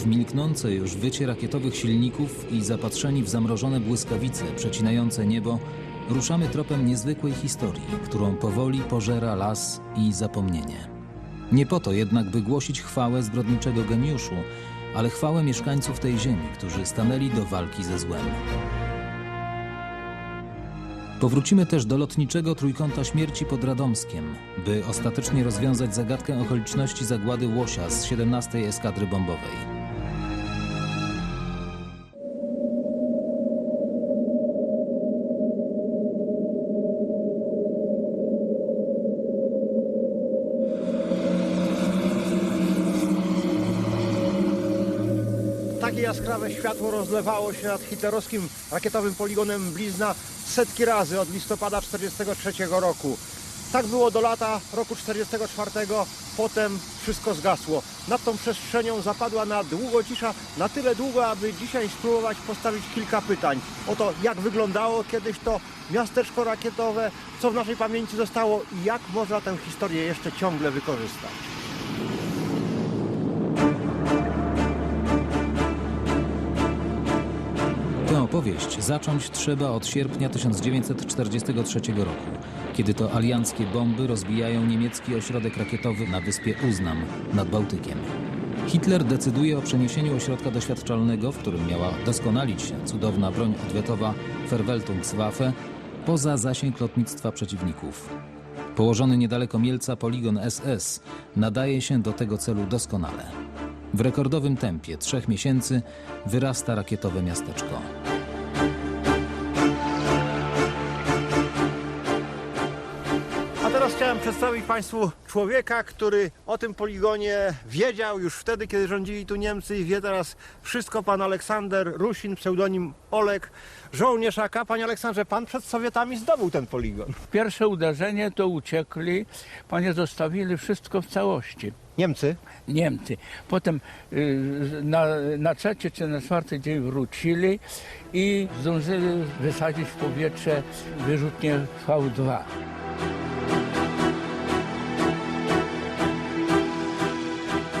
W milknące już wycie rakietowych silników i zapatrzeni w zamrożone błyskawice przecinające niebo, ruszamy tropem niezwykłej historii, którą powoli pożera las i zapomnienie. Nie po to jednak, by głosić chwałę zbrodniczego geniuszu, ale chwałę mieszkańców tej ziemi, którzy stanęli do walki ze złem. Powrócimy też do lotniczego trójkąta śmierci pod Radomskiem, by ostatecznie rozwiązać zagadkę okoliczności zagłady Łosia z 17 Eskadry Bombowej. Światło rozlewało się nad hitlerowskim rakietowym poligonem Blizna setki razy od listopada 1943 roku. Tak było do lata roku 1944, potem wszystko zgasło. Nad tą przestrzenią zapadła na długo cisza, na tyle długo, aby dzisiaj spróbować postawić kilka pytań. O to, jak wyglądało kiedyś to miasteczko rakietowe, co w naszej pamięci zostało i jak można tę historię jeszcze ciągle wykorzystać. Opowieść zacząć trzeba od sierpnia 1943 roku, kiedy to alianckie bomby rozbijają niemiecki ośrodek rakietowy na wyspie Uznam nad Bałtykiem. Hitler decyduje o przeniesieniu ośrodka doświadczalnego, w którym miała doskonalić się cudowna broń odwetowa Verweltungswaffe, poza zasięg lotnictwa przeciwników. Położony niedaleko Mielca poligon SS nadaje się do tego celu doskonale. W rekordowym tempie trzech miesięcy wyrasta rakietowe miasteczko. Chciałem przedstawić Państwu człowieka, który o tym poligonie wiedział już wtedy, kiedy rządzili tu Niemcy i wie teraz wszystko. Pan Aleksander Rusin, pseudonim Olek, żołnierz AK. Panie Aleksandrze, Pan przed Sowietami zdobył ten poligon. Pierwsze uderzenie to uciekli, panie zostawili wszystko w całości. Niemcy? Niemcy. Potem y, na, na trzeci czy na czwarty dzień wrócili i zdążyli wysadzić w powietrze wyrzutnie V2.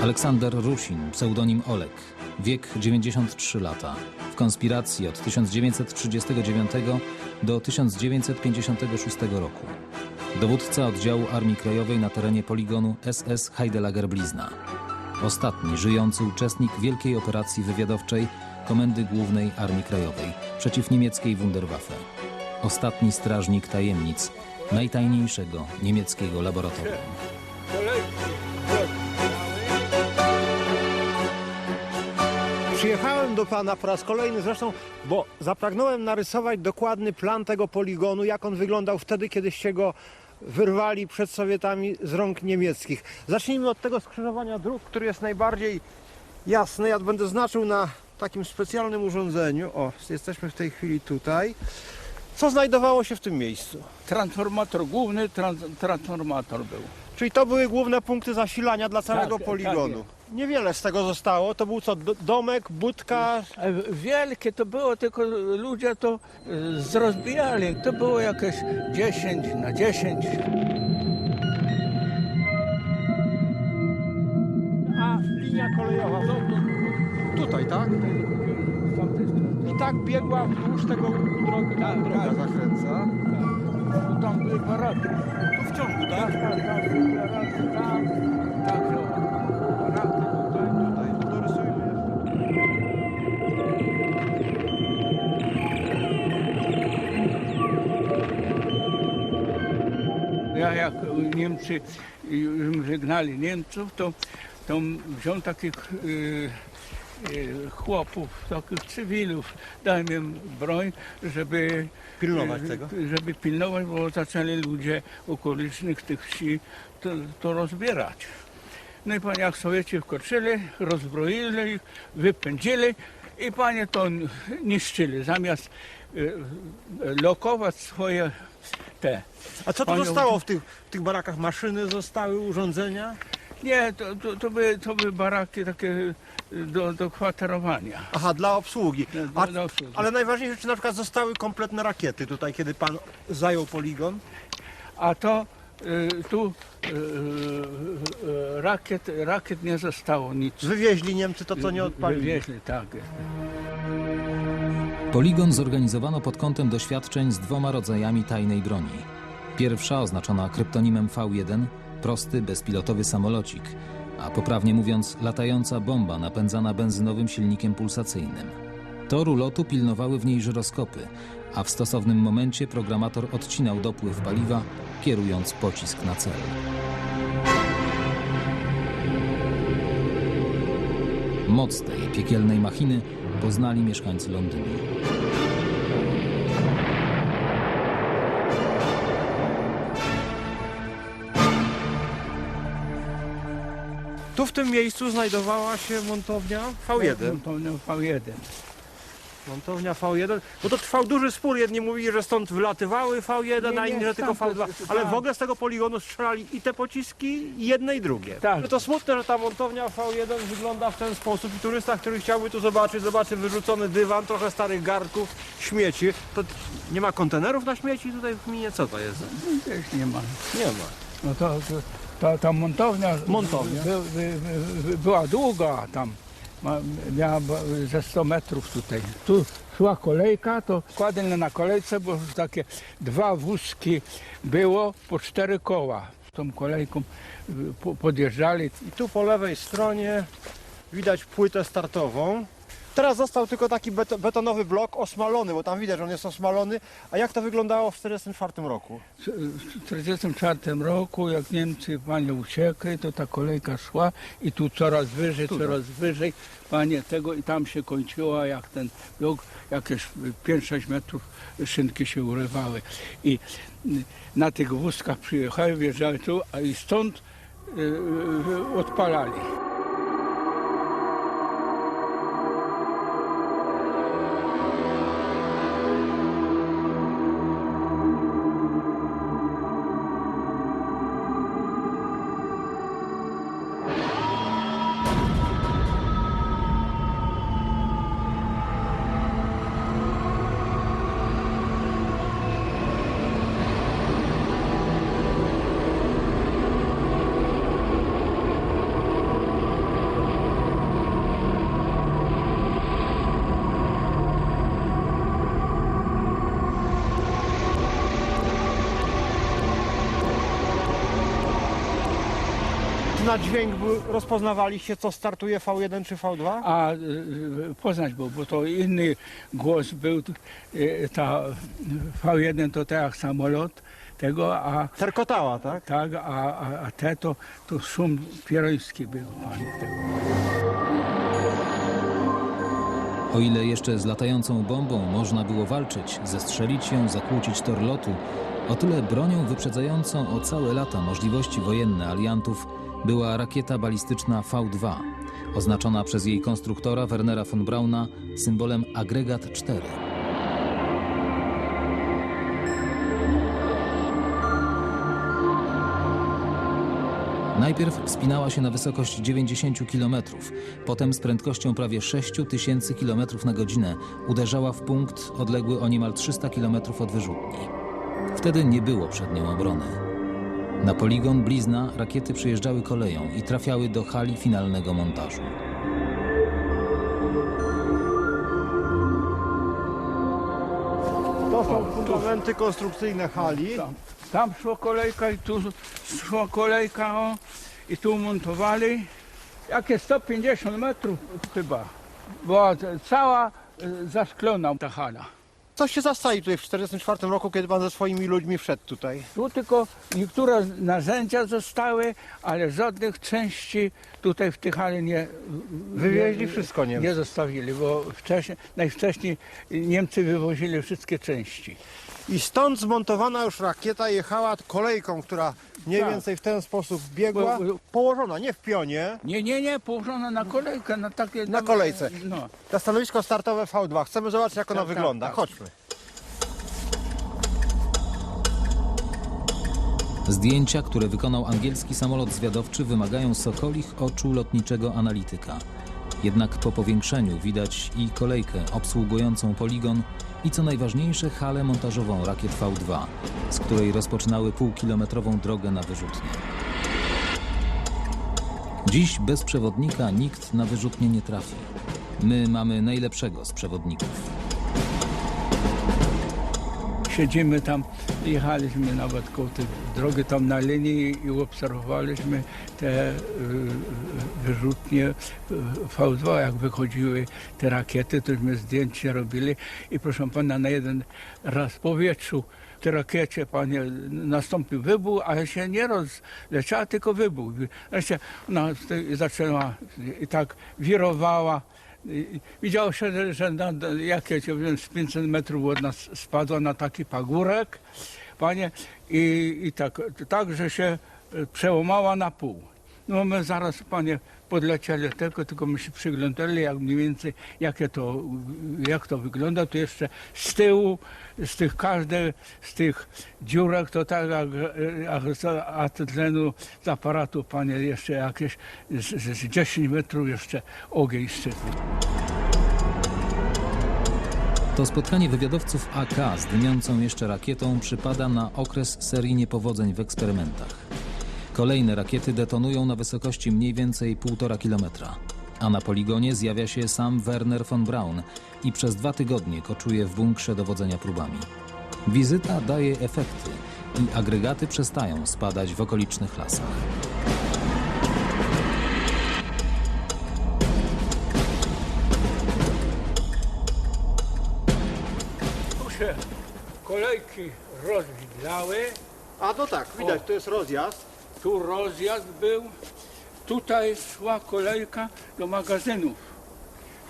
Aleksander Rusin, pseudonim Olek, wiek 93 lata. W konspiracji od 1939 do 1956 roku. Dowódca oddziału Armii Krajowej na terenie poligonu SS Heidelager Blizna. Ostatni żyjący uczestnik wielkiej operacji wywiadowczej Komendy Głównej Armii Krajowej przeciw niemieckiej Wunderwaffe. Ostatni strażnik tajemnic najtajniejszego niemieckiego laboratorium. Przyjechałem do Pana po raz kolejny zresztą, bo zapragnąłem narysować dokładny plan tego poligonu, jak on wyglądał wtedy, kiedyście go wyrwali przed Sowietami z rąk niemieckich. Zacznijmy od tego skrzyżowania dróg, który jest najbardziej jasny. Ja będę znaczył na takim specjalnym urządzeniu. O, jesteśmy w tej chwili tutaj. Co znajdowało się w tym miejscu? Transformator, główny trans, transformator był. Czyli to były główne punkty zasilania dla całego Tak, poligonu. tak Niewiele z tego zostało. To był co? do- Domek, budka, E, Wielkie to było, tylko ludzie to e, zrozbijali. To było jakieś 10 na 10. a linia kolejowa. Tutaj, tak? Z tamtej strony. I tak biegła wzdłuż tego drogi, Tak, droga tak. zakręca. Tu Tam były baraki. Tu w ciągu, tak? Tak, tak, tak, baraki tam, tak, Niemcy wygnali Niemców, to, to wziął takich y, y, chłopów, takich cywilów, dałem im broń, żeby Pilnować tego? Żeby pilnować, bo zaczęli ludzie okolicznych tych wsi to, to rozbierać. No i panie, jak Sowieci wkroczyli, rozbroili ich, wypędzili i panie to niszczyli. Zamiast lokować swoje te A co tu Panią- zostało w tych, w tych barakach? Maszyny zostały, urządzenia? Nie, to, to, to, były, to były baraki takie y, do, do kwaterowania. Aha, dla obsługi. Dla- A, dla obsługi. ale najważniejsze, czy na przykład zostały kompletne rakiety tutaj, kiedy pan zajął poligon? A to y, tu y, y, y, rakiet, rakiet nie zostało nic. Wywieźli Niemcy to, co nie odpalili. Wywieźli, tak. Poligon zorganizowano pod kątem doświadczeń z dwoma rodzajami tajnej broni. Pierwsza oznaczona kryptonimem V1, prosty, bezpilotowy samolocik, a poprawnie mówiąc latająca bomba napędzana benzynowym silnikiem pulsacyjnym. Toru lotu pilnowały w niej żyroskopy, a w stosownym momencie programator odcinał dopływ paliwa, kierując pocisk na cel. Moc tej piekielnej machiny poznali mieszkańcy Londynu. Tu w tym miejscu znajdowała się montownia V1. To miał V1. Montownia V1. Bo to trwał duży spór. Jedni mówili, że stąd wylatywały V1, Nie, a nie, inni, że tylko stamtąd, V2. Ale tak. w ogóle z tego poligonu strzelali i te pociski, i jedne i drugie. Tak. To smutne, że ta montownia V1 wygląda w ten sposób i turysta, który chciałby tu zobaczyć, zobaczy wyrzucony dywan, trochę starych garnków, śmieci. To nie ma kontenerów na śmieci tutaj w gminie? Co to jest? Gdzieś nie ma. Nie ma. No to, to ta, ta montownia, Montownia. By, by, by, była długa tam. Miała ze 100 metrów tutaj. Tu szła kolejka, to kładli na kolejce, bo takie dwa wózki było po cztery koła. Tą kolejką y, po- podjeżdżali. I tu po lewej stronie widać płytę startową. Teraz został tylko taki beto- betonowy blok osmalony, bo tam widać, że on jest osmalony. A jak to wyglądało w 1944 roku? W 1944 roku, jak Niemcy panie uciekli, to ta kolejka szła i tu coraz wyżej, coraz wyżej, panie tego i tam się kończyła, jak ten blok, jakieś 5-6 metrów szynki się urywały. I y, na tych wózkach przyjechały, wjeżdżały tu, a i stąd y, y, odpalali. Na dźwięk był- rozpoznawaliście, co startuje V1 czy V2? A y, y, poznać było, bo to inny głos był, y, ta V1 to tak jak samolot tego, a Terkotała, tak? Tak, a, a, a te to, to szum pieroński był pan tego. O ile jeszcze z latającą bombą można było walczyć, zestrzelić ją, zakłócić tor lotu, o tyle bronią wyprzedzającą o całe lata możliwości wojenne aliantów była rakieta balistyczna V2, oznaczona przez jej konstruktora Wernera von Brauna symbolem agregat 4. Najpierw wspinała się na wysokość 90 km, potem z prędkością prawie 6000 km na godzinę uderzała w punkt odległy o niemal 300 km od wyrzutni. Wtedy nie było przed nią obrony. Na poligon blizna rakiety przyjeżdżały koleją i trafiały do hali finalnego montażu. To są fundamenty konstrukcyjne hali. Tam, tam szła kolejka i tu szła kolejka o, i tu montowali. Jakie 150 metrów chyba. Była to cała y, zaszklona ta hala. Co się zastali tutaj w 1944 roku, kiedy pan ze swoimi ludźmi wszedł tutaj? Tu tylko niektóre narzędzia zostały, ale żadnych części tutaj w tej hali nie... Wywieźli wszystko Niemcy. Nie zostawili, bo wcześniej, najwcześniej Niemcy wywozili wszystkie części. I stąd zmontowana już rakieta jechała kolejką, która mniej Tak. więcej w ten sposób biegła, Bo- położona nie w pionie, Nie, nie, nie, położone na kolejkę, na takie... Na kolejce. No. na stanowisko startowe V2. Chcemy zobaczyć, jak ona Tak, tak, wygląda. tak. Chodźmy. Zdjęcia, które wykonał angielski samolot zwiadowczy, wymagają sokolich oczu lotniczego analityka. Jednak po powiększeniu widać i kolejkę obsługującą poligon i co najważniejsze halę montażową rakiet V2, z której rozpoczynały półkilometrową drogę na wyrzutnię. Dziś bez przewodnika nikt na wyrzutnię nie trafi. My mamy najlepszego z przewodników. Siedzimy tam, jechaliśmy nawet koło tej drogi tam na linii i obserwowaliśmy te y, wyrzutnie y, V2, jak wychodziły te rakiety, tośmy zdjęcia robili i proszę pana, na jeden raz w powietrzu tej rakiecie, panie, nastąpił wybuch, ale się nie rozleciała, tylko wybuch. Wreszcie ona zaczęła i tak wirowała. Widziało się, że- na, jakieś ja wiem, z 500 metrów od nas spadła na taki pagórek, panie, i, i tak, tak, że się e, przełamała na pół. No my zaraz, panie, podlecieli tylko, tylko my się przyglądali, jak mniej więcej, jakie to, jak to wygląda, to jeszcze z tyłu, z tych każdej, z tych dziurek, to tak jak, z atlenu, z aparatu, panie, jeszcze jakieś z, z, z 10 metrów jeszcze ogień szczytny. To spotkanie wywiadowców AK z dymiącą jeszcze rakietą przypada na okres serii niepowodzeń w eksperymentach. Kolejne rakiety detonują na wysokości mniej więcej 1,5 kilometra, a na poligonie zjawia się sam Werner von Braun i przez dwa tygodnie koczuje w bunkrze dowodzenia próbami. Wizyta daje efekty i agregaty przestają spadać w okolicznych lasach. Tu się kolejki rozwidlały, A to tak, widać, to jest rozjazd. Tu rozjazd był, tutaj szła kolejka do magazynów.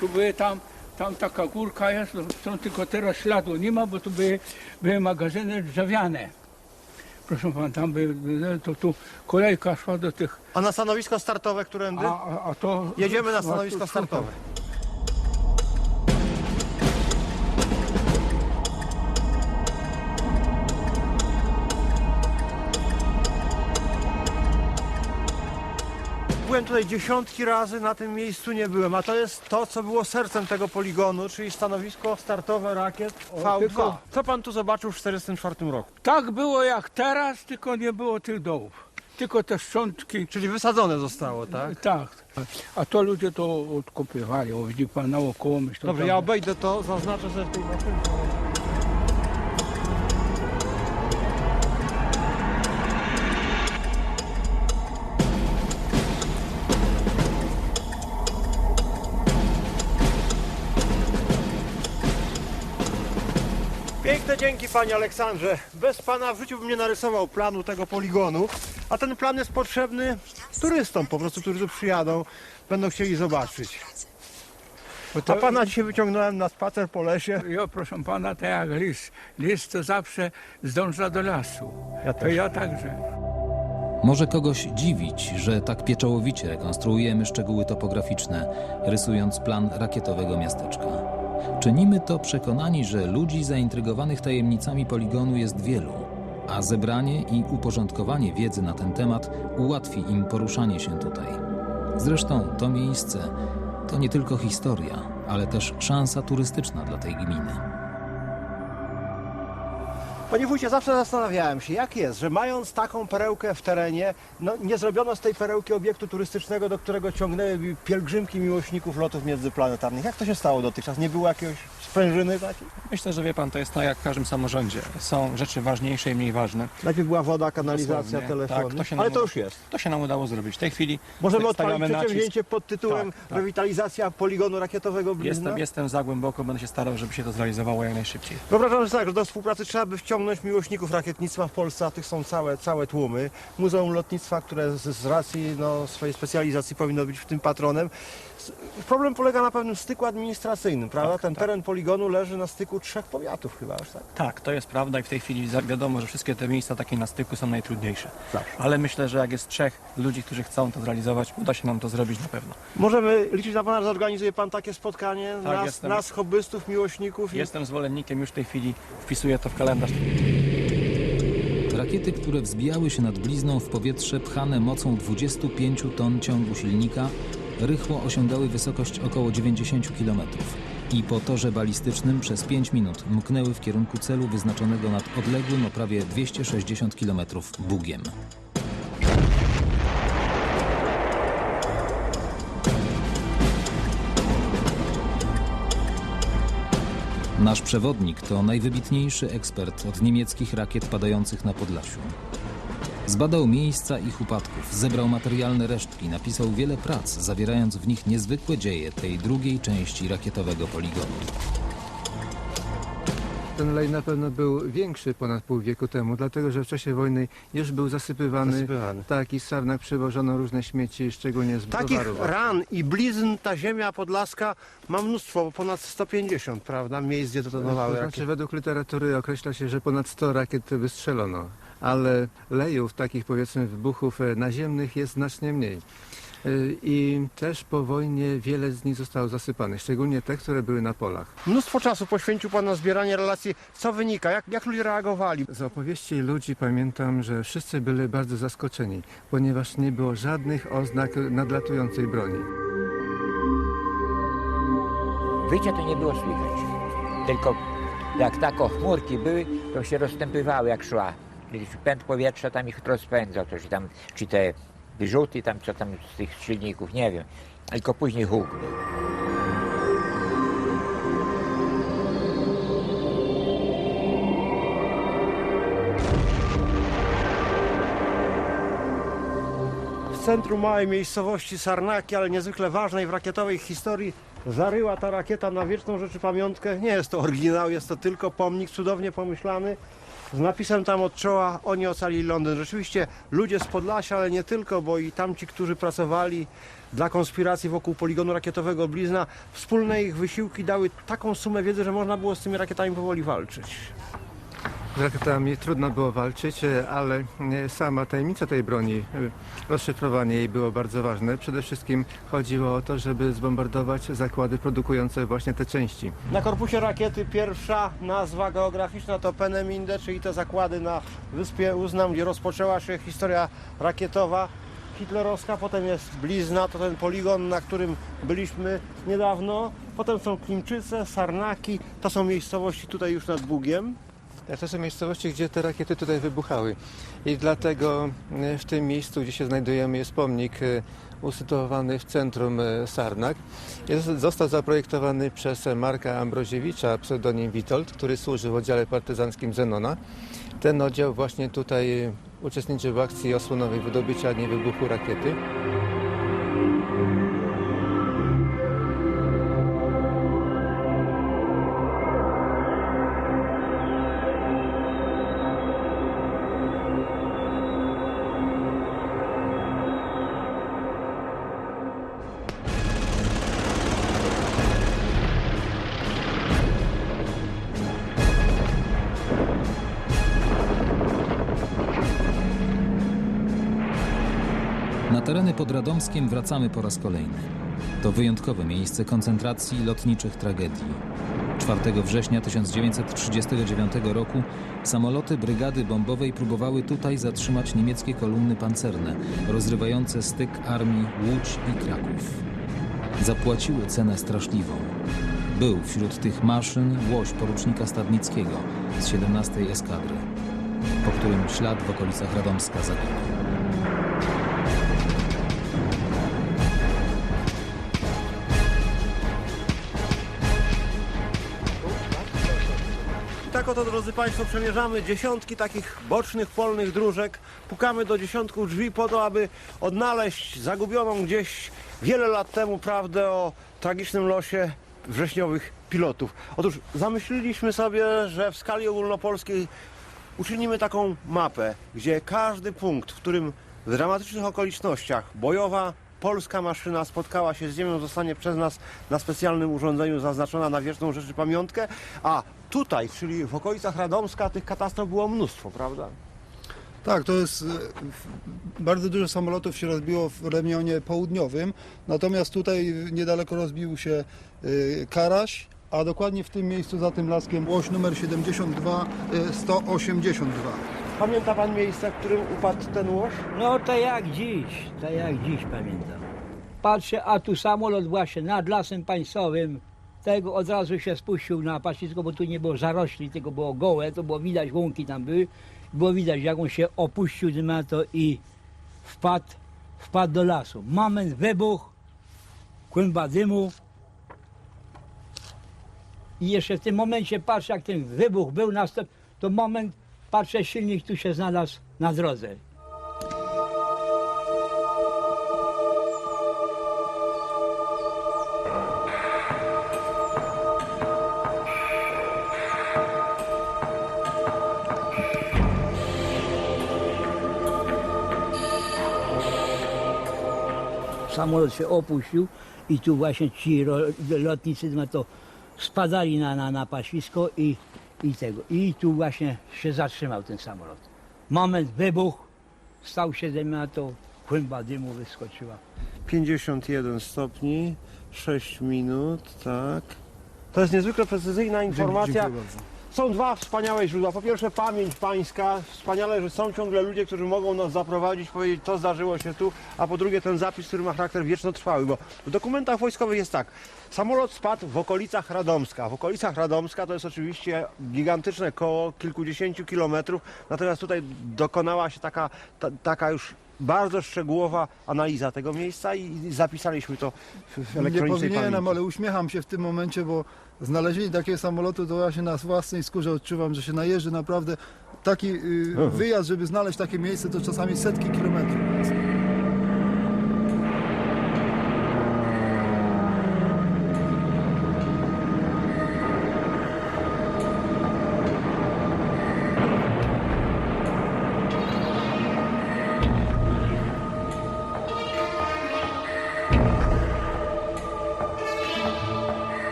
Tu były tam, tam taka górka jest, są tylko teraz śladu nie ma, bo tu były, były magazyny drzewiane. Proszę pana, tam by, to tu kolejka szła do tych, A na stanowisko startowe, którędy? a, a, a to... Jedziemy na stanowisko startowe. Byłem tutaj dziesiątki razy, na tym miejscu nie byłem, a to jest to, co było sercem tego poligonu, czyli stanowisko startowe rakiet V2. tylko- Co pan tu zobaczył w 1944 roku? Tak było jak teraz, tylko nie było tych dołów. Tylko te szczątki Czyli wysadzone zostało, tak? Tak, a to ludzie to odkopywali, o widzi pan naokoło myślę. Dobrze, ja obejdę to, zaznaczę sobie w tej maszynce. Piękne dzięki panie Aleksandrze. Bez pana w życiu bym nie narysował planu tego poligonu, a ten plan jest potrzebny turystom po prostu, którzy tu przyjadą, będą chcieli zobaczyć. A pana dzisiaj wyciągnąłem na spacer po lesie. Ja proszę pana, tak jak lis. Lis to zawsze zdąża do lasu. Ja To ja także. Może kogoś dziwić, że tak pieczołowicie rekonstruujemy szczegóły topograficzne, rysując plan rakietowego miasteczka. Czynimy to przekonani, że ludzi zaintrygowanych tajemnicami poligonu jest wielu, a zebranie i uporządkowanie wiedzy na ten temat ułatwi im poruszanie się tutaj. Zresztą to miejsce to nie tylko historia, ale też szansa turystyczna dla tej gminy. Panie wójcie, zawsze zastanawiałem się, jak jest, że mając taką perełkę w terenie, no, nie zrobiono z tej perełki obiektu turystycznego, do którego ciągnęły pielgrzymki miłośników lotów międzyplanetarnych. Jak to się stało dotychczas? Nie było jakiegoś sprężyny takiej? Myślę, że wie pan, to jest tak jak w każdym samorządzie. Są rzeczy ważniejsze i mniej ważne. Najpierw była woda, kanalizacja, Dosłownie. telefony, Tak, to się ale to już jest. To się nam udało zrobić. W tej chwili Możemy odpalić stawiamy nacisk. przedsięwzięcie pod tytułem Tak, tak. Rewitalizacja poligonu rakietowego Blizna. Jestem, jestem za głęboko, będę się starał, żeby się to zrealizowało jak najszybciej. Wyobrażam sobie tak, że do współpracy trzeba by wciągnąć miłośników rakietnictwa w Polsce, a tych są całe, całe tłumy. Muzeum Lotnictwa, które z, z racji no, swojej specjalizacji powinno być w tym patronem. S- Problem polega na pewnym styku administracyjnym, prawda? Tak, Ten tak. teren poligonu leży na styku trzech powiatów chyba już, tak? Tak, to jest prawda i w tej chwili wiadomo, że wszystkie te miejsca takie na styku są najtrudniejsze. Zawsze. Ale myślę, że jak jest trzech ludzi, którzy chcą to zrealizować, uda się nam to zrobić na pewno. Możemy liczyć na Pana, że zorganizuje Pan takie spotkanie Tak, nas, jestem. nas, hobbystów, miłośników? i- Jestem zwolennikiem, już w tej chwili wpisuję to w kalendarz. Rakiety, które wzbijały się nad blizną w powietrze pchane mocą 25 ton ciągu silnika, rychło osiągały wysokość około 90 km i po torze balistycznym przez 5 minut mknęły w kierunku celu wyznaczonego nad odległym o prawie 260 km Bugiem. Nasz przewodnik to najwybitniejszy ekspert od niemieckich rakiet padających na Podlasiu. Zbadał miejsca ich upadków, zebrał materialne resztki, napisał wiele prac, zawierając w nich niezwykłe dzieje tej drugiej części rakietowego poligonu. Ten lej na pewno był większy ponad pół wieku temu, dlatego że w czasie wojny już był zasypywany. Zasypywany. Tak, i z Sarnak przywożono różne śmieci, szczególnie z Takich browarów. ran i blizn ta ziemia podlaska ma mnóstwo, bo ponad 150, prawda? Miejsc, gdzie To detonowały znaczy, rakiety. według literatury określa się, że ponad 100 rakiet wystrzelono, ale lejów, takich powiedzmy wybuchów e, naziemnych jest znacznie mniej. E, I też po wojnie wiele z nich zostało zasypanych, szczególnie te, które były na polach. Mnóstwo czasu poświęcił Pan na zbieranie relacji. Co wynika? Jak, jak ludzie reagowali? Z opowieści ludzi pamiętam, że wszyscy byli bardzo zaskoczeni, ponieważ nie było żadnych oznak nadlatującej broni. Wycia to nie było słychać. Tylko jak tako chmurki były, to się rozstępywały jak szła. Pęd powietrza tam ich rozpędzał, to czy tam, czy te wyrzuty tam, co tam z tych silników, nie wiem. Tylko później huk był. W centrum małej miejscowości Sarnaki, ale niezwykle ważnej w rakietowej historii, zaryła ta rakieta na wieczną rzeczy pamiątkę. Nie jest to oryginał, jest to tylko pomnik cudownie pomyślany. Z napisem tam od czoła oni ocalili Londyn. Rzeczywiście ludzie z Podlasia, ale nie tylko, bo i tamci, którzy pracowali dla konspiracji wokół poligonu rakietowego Blizna, wspólne ich wysiłki dały taką sumę wiedzy, że można było z tymi rakietami powoli walczyć. Z rakietami trudno było walczyć, ale e, sama tajemnica tej broni, e, rozszyfrowanie jej było bardzo ważne. Przede wszystkim chodziło o to, żeby zbombardować zakłady produkujące właśnie te części. Na korpusie rakiety pierwsza nazwa geograficzna to Peneminde, czyli te zakłady na wyspie Uznam, gdzie rozpoczęła się historia rakietowa hitlerowska. Potem jest Blizna, to ten poligon, na którym byliśmy niedawno. Potem są Klimczyce, Sarnaki, to są miejscowości tutaj już nad Bugiem. Tak, To są miejscowości, gdzie te rakiety tutaj wybuchały. I dlatego e, w tym miejscu, gdzie się znajdujemy, jest pomnik e, usytuowany w centrum e, Sarnak. Jest, został zaprojektowany przez Marka Ambroziewicza, pseudonim Witold, który służył w oddziale partyzanckim Zenona. Ten oddział właśnie tutaj uczestniczył w akcji osłonowej wydobycia niewybuchu rakiety. Pod Radomskiem wracamy po raz kolejny. To wyjątkowe miejsce koncentracji lotniczych tragedii. 4 września 1939 roku samoloty brygady bombowej próbowały tutaj zatrzymać niemieckie kolumny pancerne, rozrywające styk armii Łódź i Kraków. Zapłaciły cenę straszliwą. Był wśród tych maszyn łoś porucznika Stadnickiego z 17 eskadry, po którym ślad w okolicach Radomska zaginął. Oto, drodzy Państwo, przemierzamy dziesiątki takich bocznych, polnych dróżek. Pukamy do dziesiątku drzwi po to, aby odnaleźć zagubioną gdzieś wiele lat temu prawdę o tragicznym losie wrześniowych pilotów. Otóż zamyśliliśmy sobie, że w skali ogólnopolskiej uczynimy taką mapę, gdzie każdy punkt, w którym w dramatycznych okolicznościach bojowa polska maszyna spotkała się z ziemią, zostanie przez nas na specjalnym urządzeniu zaznaczona na wieczną rzeczy pamiątkę, a tutaj, czyli w okolicach Radomska, tych katastrof było mnóstwo, prawda? Tak, to jest e, bardzo dużo samolotów się rozbiło w rejonie południowym, natomiast tutaj niedaleko rozbił się e, Karaś, a dokładnie w tym miejscu za tym laskiem łoś numer 72 e, 182. Pamięta pan miejsce, w którym upadł ten łoś? No to jak dziś, to jak dziś pamiętam. patrzę, a tu samolot właśnie nad lasem państwowym. Tego od razu się spuścił na pastwisko, bo tu nie było zarośli, tylko było gołe, to było widać, łąki tam były. Było widać, jak on się opuścił na to i wpadł, wpadł do lasu. Moment, wybuch, kłęba dymu. I jeszcze w tym momencie patrzę, jak ten wybuch był następ, to moment, patrzę, silnik tu się znalazł na drodze. samolot się opuścił i tu właśnie ci lotnicy to spadali na, na, na pastwisko i, i tego. I tu właśnie się zatrzymał ten samolot. Moment, wybuch, stał się to kłęba dymu wyskoczyła. 51 stopni, 6 minut, tak. To jest niezwykle precyzyjna informacja. Dziękuję bardzo. Są dwa wspaniałe źródła. Po pierwsze pamięć pańska, wspaniale, że są ciągle ludzie, którzy mogą nas zaprowadzić, powiedzieć, to zdarzyło się tu, a po drugie ten zapis, który ma charakter wiecznotrwały, bo w dokumentach wojskowych jest tak, samolot spadł w okolicach Radomska. W okolicach Radomska to jest oczywiście gigantyczne koło kilkudziesięciu kilometrów, natomiast tutaj dokonała się taka, ta, taka już bardzo szczegółowa analiza tego miejsca i zapisaliśmy to w, w Nie elektronicznej powinienem, pamięci. ale uśmiecham się w tym momencie, bo znalezienie takiego samolotu to ja się na własnej skórze odczuwam, że się najeżdżę naprawdę. Taki y, wyjazd, żeby znaleźć takie miejsce, to czasami setki kilometrów.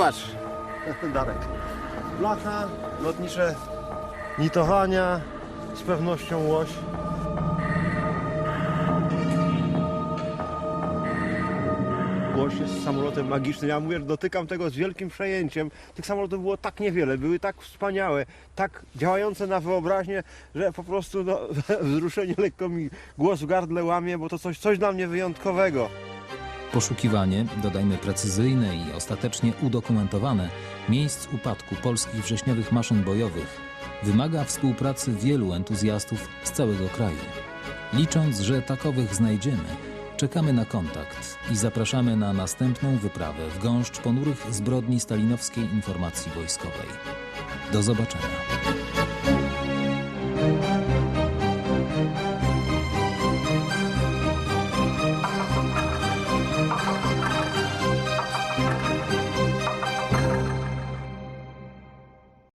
Zobacz, Darek. Blacha, lotnicze nitowania, z pewnością łoś. Łoś jest samolotem magicznym. Ja mówię, że dotykam tego z wielkim przejęciem. Tych samolotów było tak niewiele, były tak wspaniałe, tak działające na wyobraźnię, że po prostu no, wzruszenie lekko mi głos w gardle łamie, bo to coś, coś dla mnie wyjątkowego. Poszukiwanie, dodajmy precyzyjne i ostatecznie udokumentowane, miejsc upadku polskich wrześniowych maszyn bojowych wymaga współpracy wielu entuzjastów z całego kraju. Licząc, że takowych znajdziemy, czekamy na kontakt i zapraszamy na następną wyprawę w gąszcz ponurych zbrodni stalinowskiej informacji wojskowej. Do zobaczenia.